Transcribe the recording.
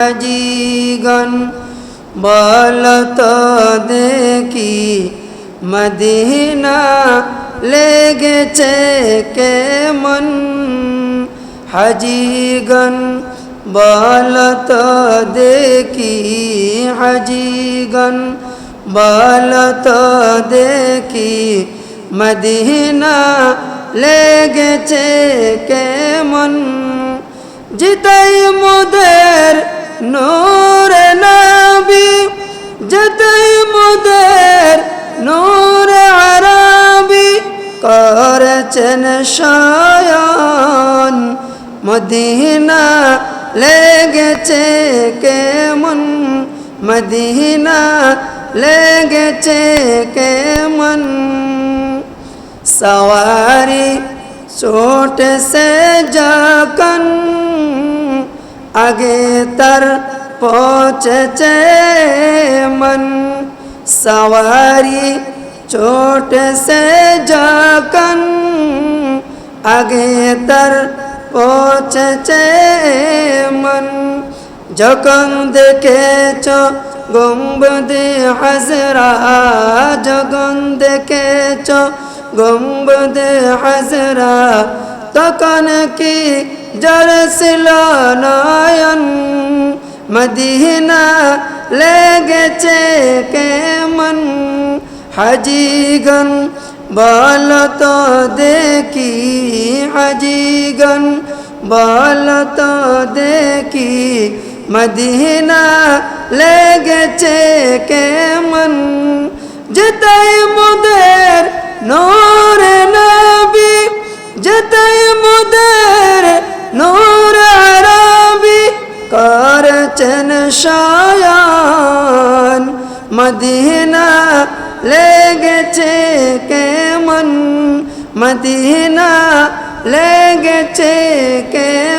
হাজিগণ বলত দেখি মদিনা লেগেছে কেমন হাজিগণ বলত দেখি হাজিগণ বলত দেখি মদিনা লেগেছে কেমন জিতাই মোদের মোদের নূর আরবি করেছেন শয়ন। মদিনা লেগেছে কেমন? মদিনা লেগেছে কেমন? সওয়ারি ছোট সে যখন আগে তার পৌঁছেছে মন সওয়ারি ছোট সে যখন আগে তার পৌঁছেছে মন যখন দেখেছ গম্বদে হাজরা যখন দেখেছ গম্বদে হাজরা তখন কি জরসিল নয়ন মদিনা লেগেছে কেমন? হাজিগন বল তো দেখি হাজিগন বল তো দেখি, মদিনা লেগেছে কেমন? যেতাই মোদের করছেন শয়ন মদিনা লেগেছে কেমন? মদিনা লেগেছে কে